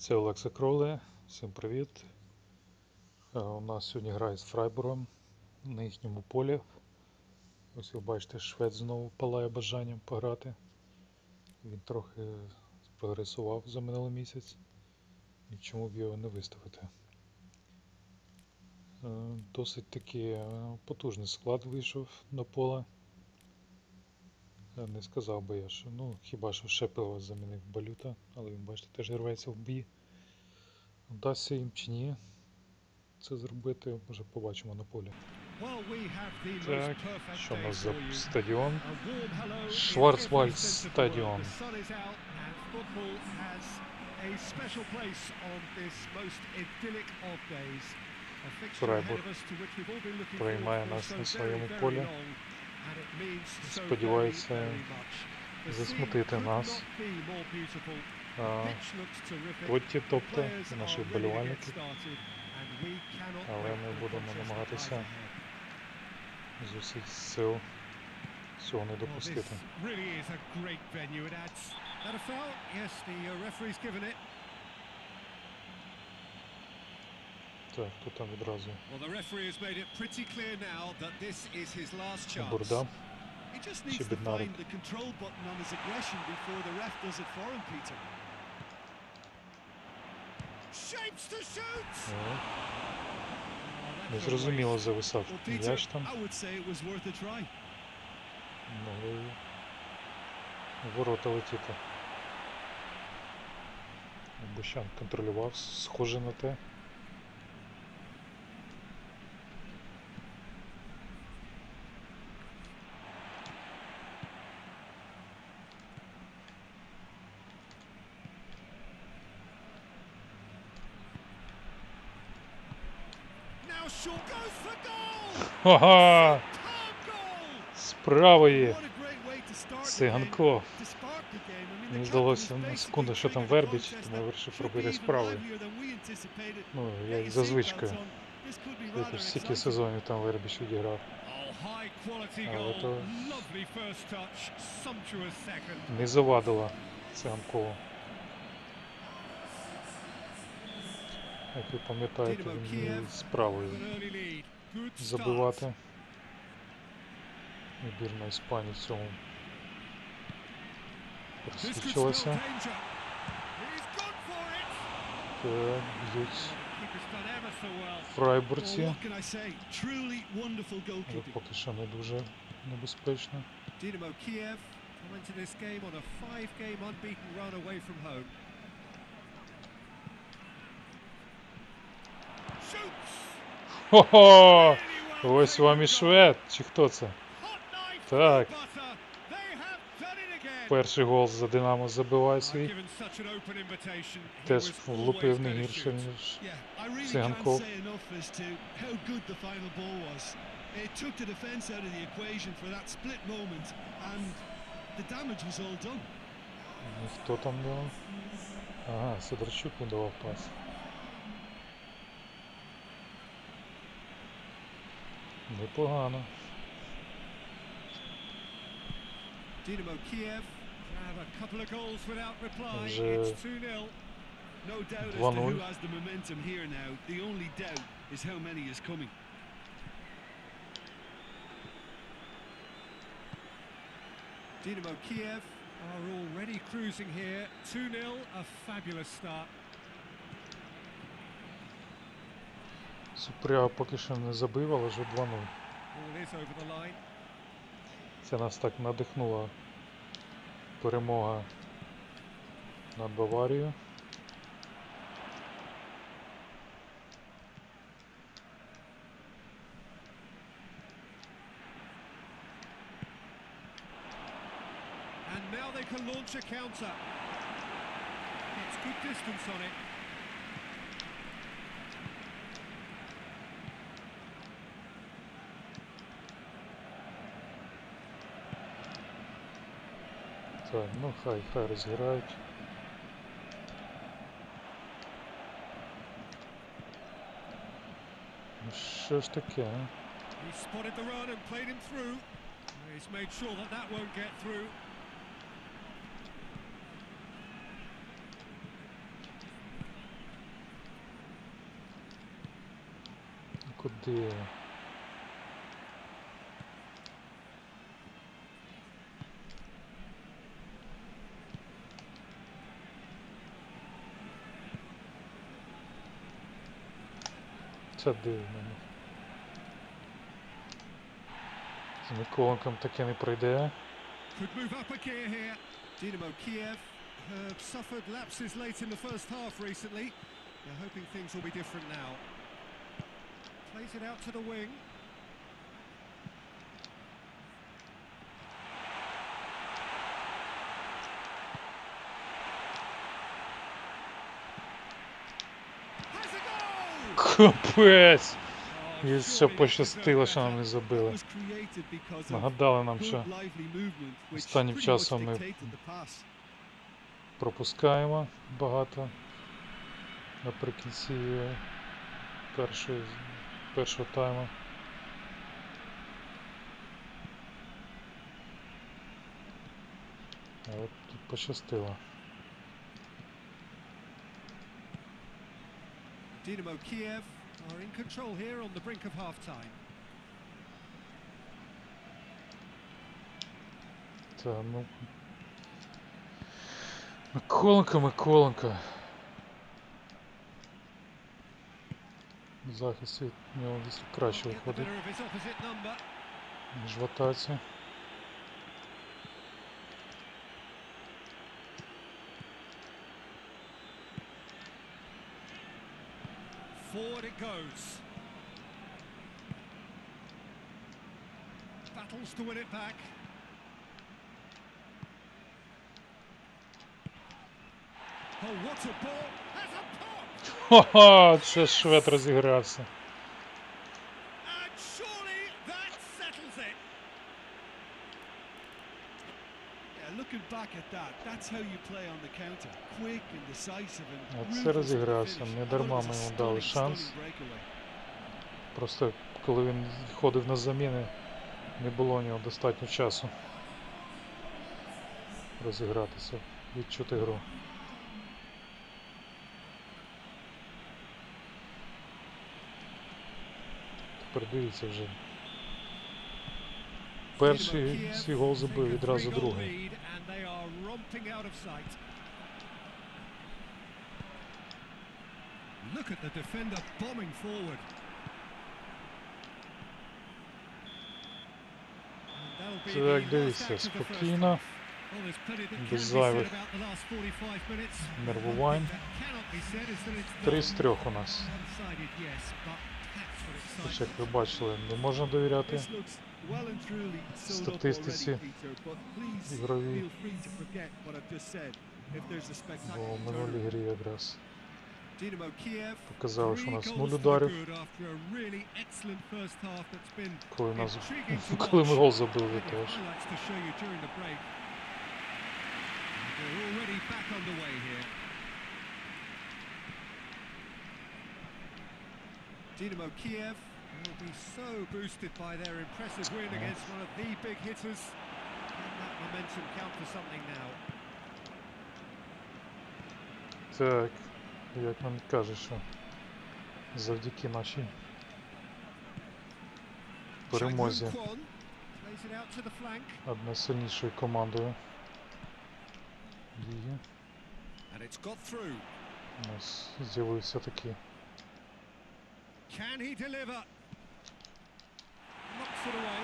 Це Олекса Кроле. Всім привіт. Е, У нас сьогодні грає з Фрайбургом на їхньому полі. Ось ви бачите, швед знову палає бажанням пограти. Він трохи прогресував за минулий місяць. І чому б його не виставити? Е, Досить таки е, потужний склад вийшов на поле. Е, Не сказав би я, що ну хіба що Шепелова замінив балюта, але він, бачите, теж рветься в бій. Вдасться їм чи ні це зробити, може побачимо на полі. Так, Що у нас за стадіон? Шварцвальд стадіон. Фрайбург приймає нас на своєму полі. Сподівається засмутити нас. А, Тотті, тобто, наші вболівальники. але ми будемо намагатися з усіх сил цього не допустити. Так, хто там відразу? Well, the referee has made it pretty clear now that this is his last chance. Бурда. Чи! Ну, Незрозуміло зависав Well, Peter, там. Могли ворота летіти. Бущан контролював, схоже на те. Now short goes for goal! Ага! Calm goal! З правої What a great way to start the game, Циганков. to spark the game. I mean, Мені здалося на секунду, що там Вербіч, тому я вирішив be з правої. Ну, як за звичкою. on. This could be Скільки rather ж стільки сезонів там Вербіч відіграв. Oh, high quality А, goal. это- Lovely first touch, sumptuous second. Не завадила циганкову. Як ви пам'ятаєте, Динамо він з правої Забивати. Збірна Іспанії в цьому it. Так, б'ють фрайбурці, але поки що не дуже небезпечно. Kiev Come into this game on a five-game unbeaten run away from home. Хо-хо! Ось вам і швед, чи хто це? Так. Перший гол за Динамо забиває Uh, свій. Теж влупив не гірше, ніж Циганков. It. Ну, Хто там давав? Ага, Сидорчук видавав пас. Непогано. Dynamo Kiev, Have a couple of goals without reply. Вже It's 2-0. no doubt as to 2-0. who has the momentum here now. The only doubt is how many is coming. Dynamo Kiev Are already cruising here. 2-0, a fabulous start. Супряга поки що не забив, але вже 2-0. Ball is over the line. Це нас так надихнула перемога над Баварією. And now they can launch a counter. It's good distance on it. Так, ну хай, хай розіграють. Ну що ж таке, а? He spotted the run and played him through. He's made sure that that won't get through. Куди? Це дивно. З Миколенком таке не пройде. Could move up a gear here. Dynamo Kiev have suffered lapses late in the first half recently. They're hoping things will be different now. Plays it out to the wing. Капець! І все пощастило, що нам не забили. Нагадали нам, що останнім часом ми пропускаємо багато наприкінці першої, першого тайму. А от тут пощастило. Dynamo Kiev are in control here on the brink of half-time. Та ну. Миколенко, Миколенко. В захисті нього краще виходить, ніж в атаці. Forward it goes. Battles to win it back. Oh, what a ball! Has a pop! Ха-ха, це швед розігрався. Оце розігрався. Не дарма ми йому дали шанс. Просто коли він ходив на заміни, не було у нього достатньо часу розігратися, відчути гру. Тепер дивіться вже. Перший свій гол забив, відразу другий. Romping out of sight. Look at the defender bombing forward. Так, дивіться, спокійно, без зайвих about the last 45 minutes. нервувань. Три з трьох у нас. Хоч, як ви бачили, не можна довіряти Статистиці already, ігровій. Бо в минулій грі якраз показали, що у нас нуль ударів. Коли нас коли ми гол забили теж. to show you during the already back underway here. Dynamo Kiev will be so boosted by their impressive win against one of the big hitters. Can that momentum count for something now? Так, як нам каже, що завдяки нашій перемозі Chang-Hoon Kwon plays it out to the flank, одна з сильнішою командою ліги. and it's got through. У нас з'явився такий Can he deliver? Knocks it away.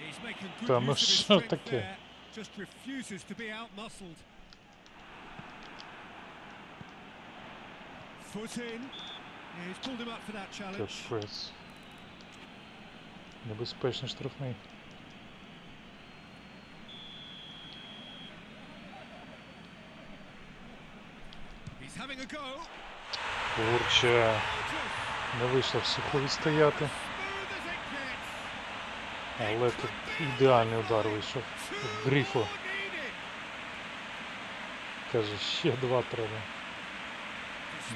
He's making good Та use ну of his що strength таке? there. Just refuses to be outmuscled. Foot in. Yeah, he's pulled him up for that challenge. капець. Небезпечний штрафний. Gorgeous. не вийшло в сухові стояти, але тут ідеальний удар вийшов. Грифу. Каже, ще два треба.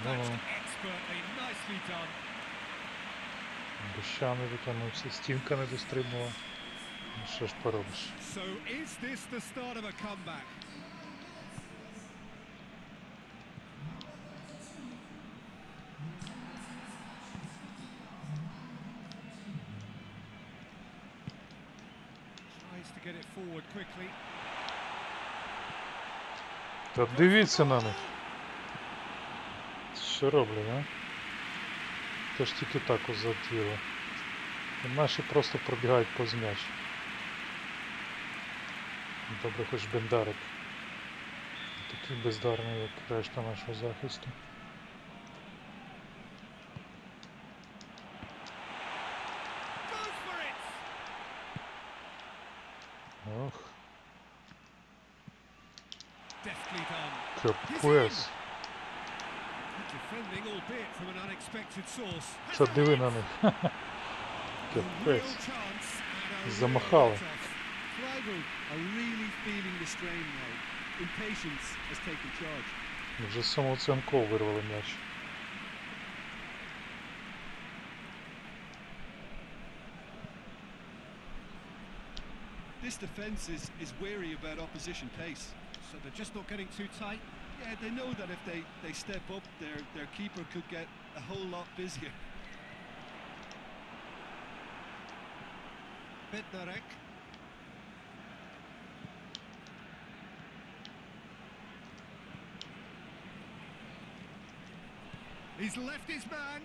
Done. Доща не дотягнувся, стінка не дострибнула. Ну що ж поробиш? Та дивіться на них. Що роблять, а? Це ж тільки так. І наші просто пробігають повз м'яч. Добре, хоч Бендарик. Такий бездарний, як решта нашого захисту. Deftly done. капець. Good defending, albeit from an unexpected source. Has Це a диви hit! на них. A real Капець. chance and a Замахали. real write-off. Freiburg are really feeling the strain now. Impatience has taken charge. Вже з самого Ценкова вирвали м'яч. This defence is, is wary about opposition pace. So they're just not getting too tight. Yeah, they know that if they, they step up, their, their keeper could get a whole lot busier. Bednarek. He's left his man.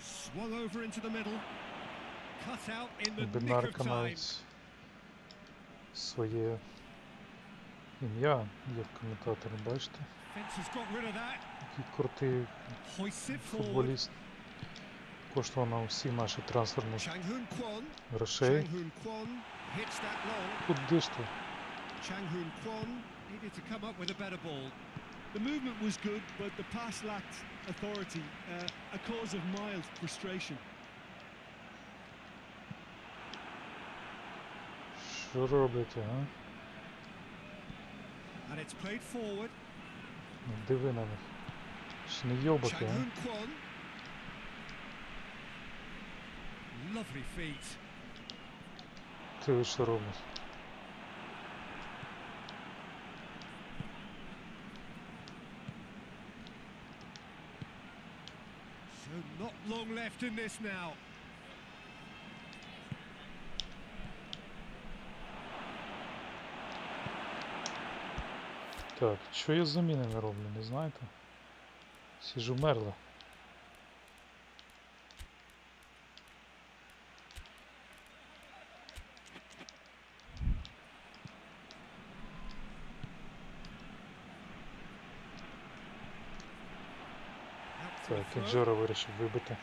Swung over into the middle. Cut out in the nick of Бенарка time. навіть своє ім'я є в коментаторі, бачите? Який крутий футболіст. Коштував нам всі наші трансферні грошей. Куди ж ти? The movement was good, but the pass lacked authority, uh, a cause of mild frustration. Що робите, а? And it's played forward. Ну, Диви на них. Ж не йобаки, Chang а? Hoon Kwon. Lovely feet. Ти ви що робиш? So not long left in this now. Так, що я заміни не роблю, не знаєте? Всі ж умерли. Так, the і throw. Джора вирішив вибити.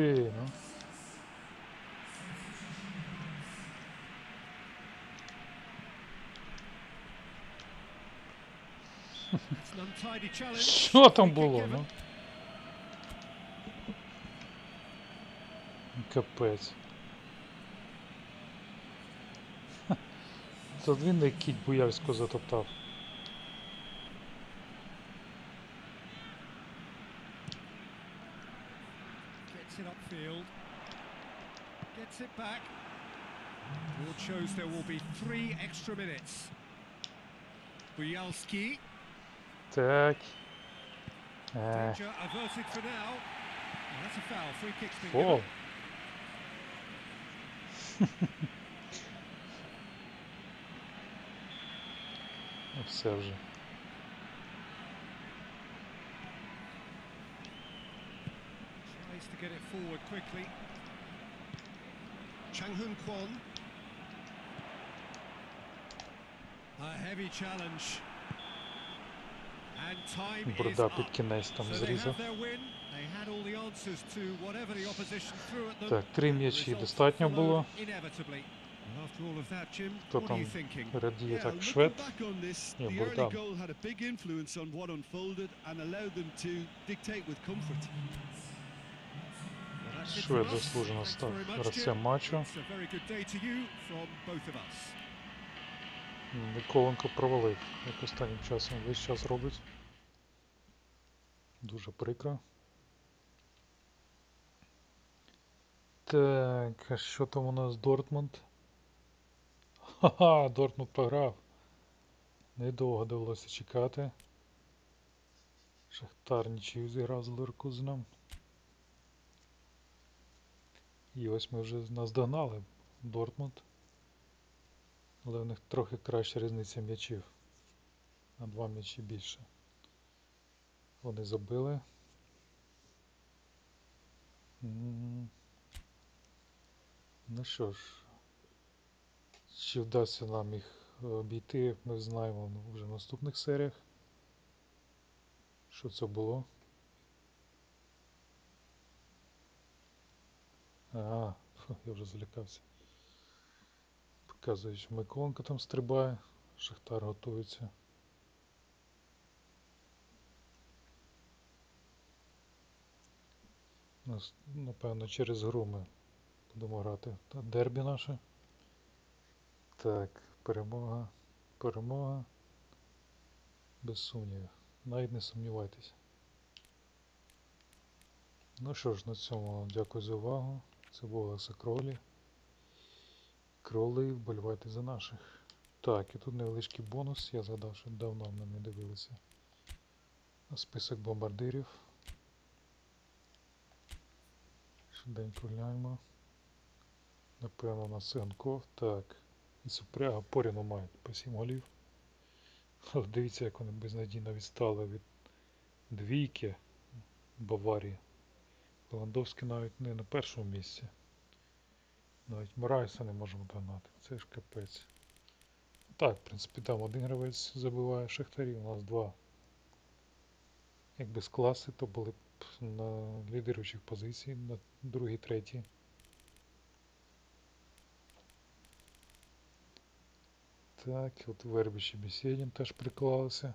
Куди, ну? Що там було, ну? Капець. Це він не кіть Буяльську затоптав. Gets it back. Board shows there will be three extra minutes. Buyalski. Так. Е, Danger averted for now. Oh, that's a foul. Free kick's been фол. given. Ну все вже. Tries to get it forward quickly. Chang Hoon Kwon. A heavy challenge. And time Бурда під кінець там зрізав. Так, три м'ячі достатньо було. Хто там радіє так швед? back on this, Швед заслужено став гравцем матчу. Миколенко провалив, як останнім часом весь час робить. Дуже прикро. Так, а що там у нас Дортмунд? Ха-ха, Дортмунд програв. Недовго довелося чекати. Шахтар нічию зіграв з Леркузеном. І ось ми вже наздогнали Дортмунд. Але в них трохи краща різниця м'ячів. На два м'ячі більше. Вони забили. Ну що ж, чи вдасться нам їх обійти, ми знаємо вже в наступних серіях. Що це було? Ага, я вже залякався. Показує, що Миколенко там стрибає, Шахтар готується. Нас, напевно, через гру ми будемо грати. Та дербі наше. Так, перемога, перемога. Без сумнівів. Навіть не сумнівайтеся. Ну що ж, на цьому дякую за увагу. Був Олекса Кролі. Кролі, вболівайте за наших. Так, і тут невеличкий бонус. Я згадав, що давно ми не дивилися. Список бомбардирів. Швиденько гляньмо. Напевно, у нас Циганков. Так. І Супряга порівну мають по 7 голів. Але дивіться, як вони безнадійно відстали від двійки Баварії. Левандовський навіть не на першому місці. Навіть Морайса не можемо догнати. Це ж капець. Так, в принципі, там один гравець забиває Шахтарі, у нас два. Якби з класи, то були б на лідируючих позицій, на другій, третій. Так, от Вербіч і Бесєдін теж приклалися.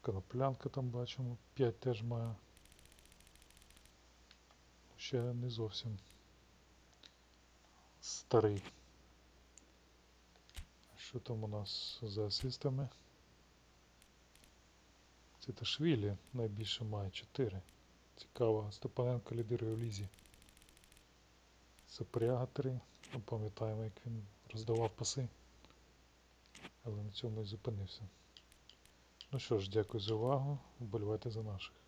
Коноплянка там бачимо, 5 теж має. Ще не зовсім старий. Що там у нас за асистами? Це Ташвілі найбільше має 4. Цікаво, Степаненко лідирує в лізі. Сапряга 3. Ми пам'ятаємо, як він роздавав паси. Але на цьому і зупинився. Ну що ж, дякую за увагу. Вболівайте за наших.